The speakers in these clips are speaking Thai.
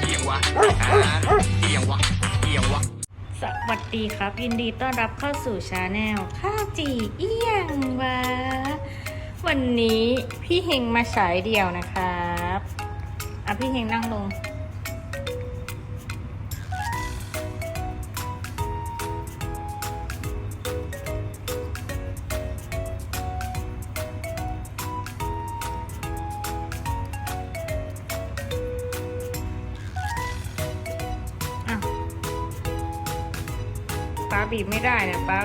เอียงวะอ่าเอียงวะเอียงวะ สวัสดีครับ ยินดีต้อนรับเข้าสู่ชาแนลข้าวจีเอี้ยงวะวันนี้พี่เฮงมาฉายเดี่ยวนะครับ อะพี่เฮงนั่งลง ป้าบีบไม่ได้นะป้า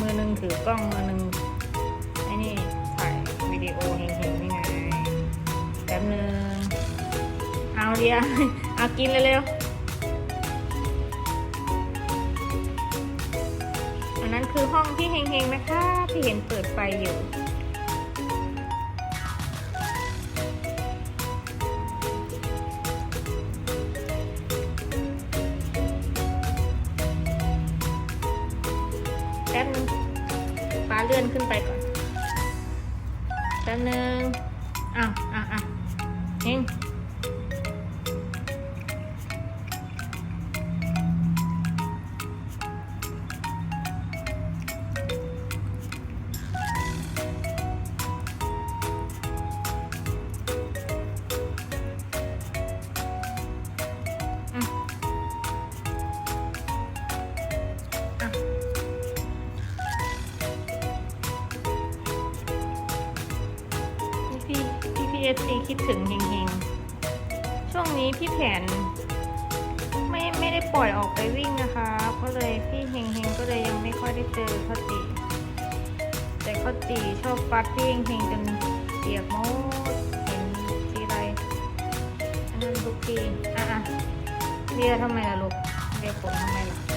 มือหนึ่งถือกล้องมือหนึ่งไอ้นี่ถ่ายวิดีโอเฮงๆนี่ไงแป๊บนึงเอาเดียวเอากินเร็วๆอันนั้นคือห้องที่เฮงๆนะคะที่เห็นเปิดไฟอยู่ เลื่อนขึ้นไปก่อนแป๊บนึงอ้าวอะอะเฮง พี่พี่เอฟซีคิดถึงเฮงๆ ช่วงนี้พี่แผน ไม่ไม่ได้ปล่อยออกไปวิ่งนะคะ ก็เลยพี่เฮงๆ ก็เลยยังไม่ค่อยได้เจอข้าตีแต่ข้าตีชอบฟัดพี่เฮงๆจนเปียกหมดเห็นทีไรอันนั้นทุกทีอะอะเรียทำไมล่ะลูกเรียกผมทำไมล่ะ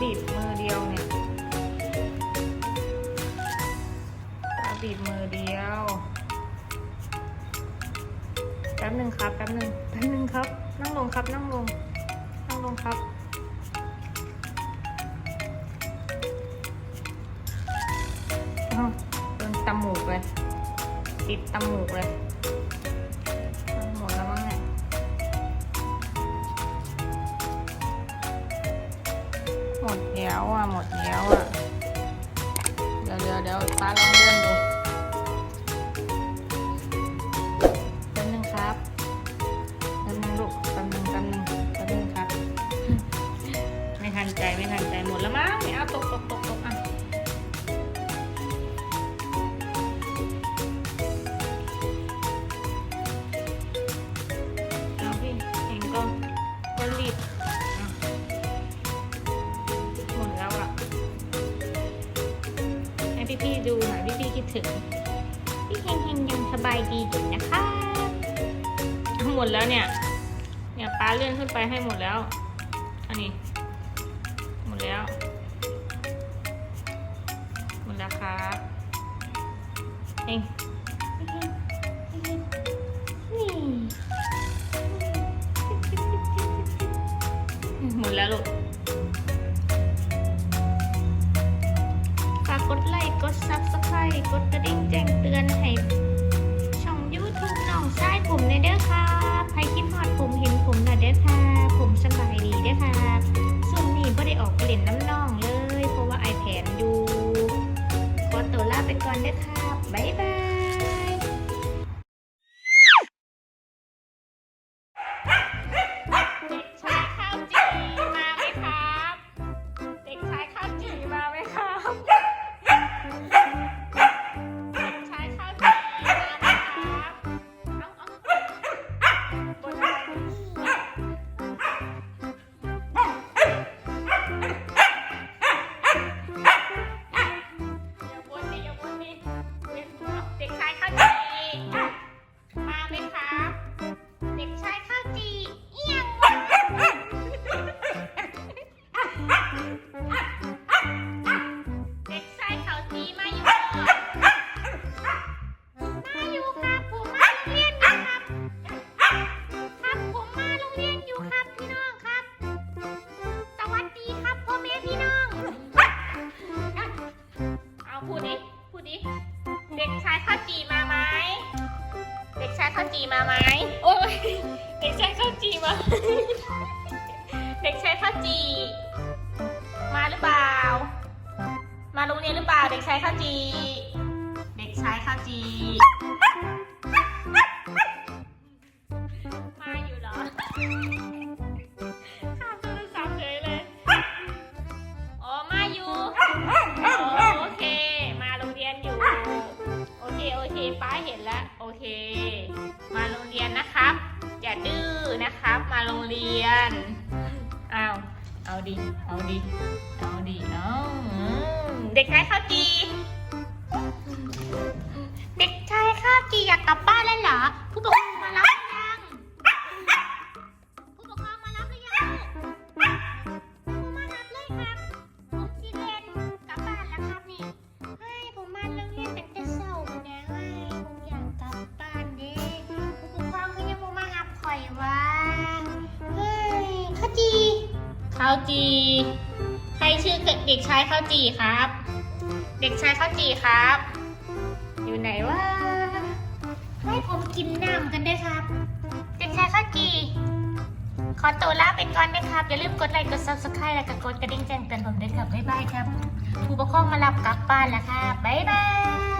บีบมือเดียวเนี่ยป้าบีบมือเดียว แป๊บหนึ่งครับแป๊บหนึ่งแป๊บหนึ่งครับ นั่งลงครับนั่งลง นั่งลงครับอ้าวโดนตมูกเลย ติดตมูกเลย หมดแล้วอะหมดแล้วอะ เดี๋ยวเดี๋ยวเดี๋ยวป้าลองเลื่อนดู พี่ๆดูหน่อยพี่ๆคิดถึง พี่เฮงเฮงยังสบายดีอยู่นะคะหมดแล้วเนี่ย เนี่ยป้าเลื่อนขึ้นไปให้หมดแล้ว อันนี้ หมดแล้ว หมดแล้วครับเฮงหมดแล้วลูก กดไลค์ กด Subscribe กดกระดิ่งแจ้งเตือนให้ ช่อง YouTube น้องชายผมในเด้อครับใครคิดฮอดผมเห็นผมนะเด้อค่ะผมสบายดีเด้อค่ะส่วนนี้ไม่ได้ออกไปเล่นน้ำน่องีมาไหมโอ้ยเด็กชายข้าวจีมา เด็กชายข้าวจี มาหรือเปล่า มาโรงเรียนหรือเปล่า เด็กชายข้าวจี เด็กชายข้าวจี มาอยู่เหรอ โอเค มาโรงเรียนนะครับ อย่าดื้อนะครับ มาโรงเรียนอ้าวเอาดิเอาดิเอาดิเอาเด็กชายข้าวจีเด็กชายข้าวจีอยากกลับบ้านแล้วเหรอผู้ปกครองาวจีใครชื่อเด็กชายข้าวจีครับ เด็กชายข้าวจีครับ อยู่ไหนวะให้ผมกินน้ำกันได้วยครับ เด็กชายข้าวจีขอตัวลาไปก่อนนะครับ อย่าลืมกดไลค์กด subscribe และก็กดกระดิ่งแจ้งเตือนผมด้วยครับบ๊ายบายครับ ผู้ปกครองมารับกลับบ้านแล้วครับบ๊ายบาย